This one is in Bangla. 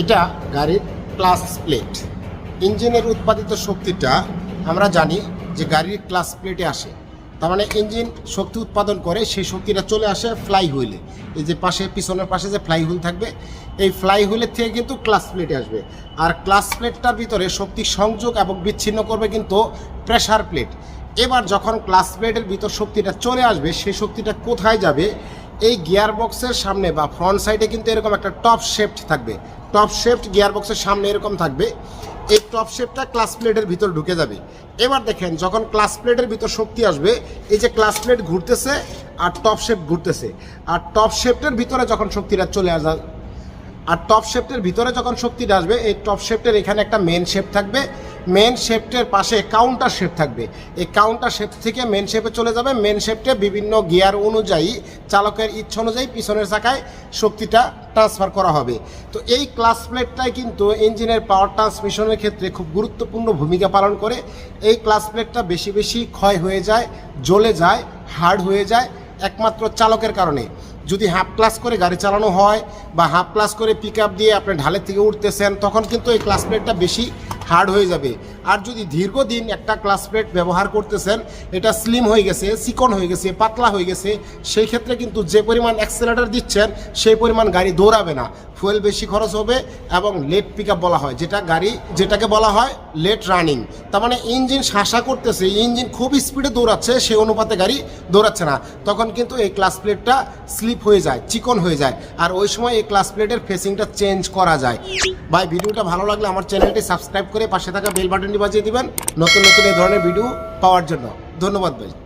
এটা গাড়ির ক্লাস প্লেট। ইঞ্জিনের উৎপাদিত শক্তিটা আমরা জানি যে গাড়ির ক্লাস প্লেটে আসে। তার মানে ইঞ্জিন শক্তি উৎপাদন করে সেই শক্তিটা চলে আসে ফ্লাই হুইলে এই যে পাশে, পিছনের পাশে যে ফ্লাই হুইল থাকবে, এই ফ্লাই হুইলের থেকে কিন্তু ক্লাস প্লেটে আসবে। আর ক্লাস প্লেটটার ভিতরে শক্তি সংযোগ এবং বিচ্ছিন্ন করবে কিন্তু প্রেশার প্লেট। এবার যখন ক্লাস প্লেটের ভিতর শক্তিটা চলে আসবে, সেই শক্তিটা কোথায় যাবে? এই গিয়ার বক্সের সামনে বা ফ্রন্ট সাইডে কিন্তু এরকম একটা টপ শেফট থাকবে। টপ শেফট গিয়ার বক্সের সামনে এরকম থাকবে। এই টপ শেপটা ক্লাস প্লেটের ভিতর ঢুকে যাবে। এবার দেখেন, যখন ক্লাস প্লেটের ভিতর শক্তি আসবে, এই যে ক্লাস প্লেট ঘুরতেছে আর টপ শেপ ঘুরতেছে। আর টপ শেপটের ভিতরে যখন শক্তিটা চলে আসা, আর টপ শেফটের ভিতরে যখন শক্তিটা আসবে, এই টপ শেফটের এখানে একটা মেন শেপ থাকবে। মেন শেফটের পাশে কাউন্টার শেপ থাকবে। এই কাউন্টার শেপ থেকে মেন শেপে চলে যাবে। মেন শেফটে বিভিন্ন গিয়ার অনুযায়ী, চালকের ইচ্ছা অনুযায়ী পিছনের চাকায় শক্তিটা ট্রান্সফার করা হবে। তো এই ক্লাস প্লেটটাই কিন্তু ইঞ্জিনের পাওয়ার ট্রান্সমিশনের ক্ষেত্রে খুব গুরুত্বপূর্ণ ভূমিকা পালন করে। এই ক্লাস প্লেটটা বেশি বেশি ক্ষয় হয়ে যায়, জ্বলে যায় হার্ড হয়ে যায় একমাত্র চালকের কারণে। যদি হাফ ক্লাস করে গাড়ি চালানো হয় বা হাফ ক্লাস করে পিক দিয়ে আপনি ঢালের থেকে উঠতেছেন, তখন কিন্তু এই ক্লাস প্লেটটা বেশি হার্ড হয়ে যাবে। আর যদি দীর্ঘদিন একটা ক্লাস প্লেট ব্যবহার করতেছেন, এটা স্লিম হয়ে গেছে, চিকন হয়ে গেছে, পাতলা হয়ে গেছে, সেই ক্ষেত্রে কিন্তু যে পরিমাণ অ্যাক্সেলেটার দিচ্ছেন, সেই পরিমাণ গাড়ি দৌড়াবে না। ফুয়েল বেশি খরচ হবে এবং লেট পিক বলা হয়, যেটা গাড়ি, যেটাকে বলা হয় লেট রানিং তার মানে ইঞ্জিন শাসা করতেছে, ইঞ্জিন খুব স্পিডে দৌড়াচ্ছে, সে অনুপাতে গাড়ি দৌড়াচ্ছে না। তখন কিন্তু এই ক্লাস প্লেটটা স্লিপ হয়ে যায়, চিকন হয়ে যায়। আর ওই সময় এই ক্লাস প্লেটের ফেসিংটা চেঞ্জ করা যায়। ভাই, ভিডিওটা ভালো লাগলে আমার চ্যানেলটি সাবস্ক্রাইব করে পাশে থাকা বেল বাটনটি বাজিয়ে দিবেন। নতুন নতুন এই ধরনের ভিডিও পাওয়ার জন্য। ধন্যবাদ ভাই।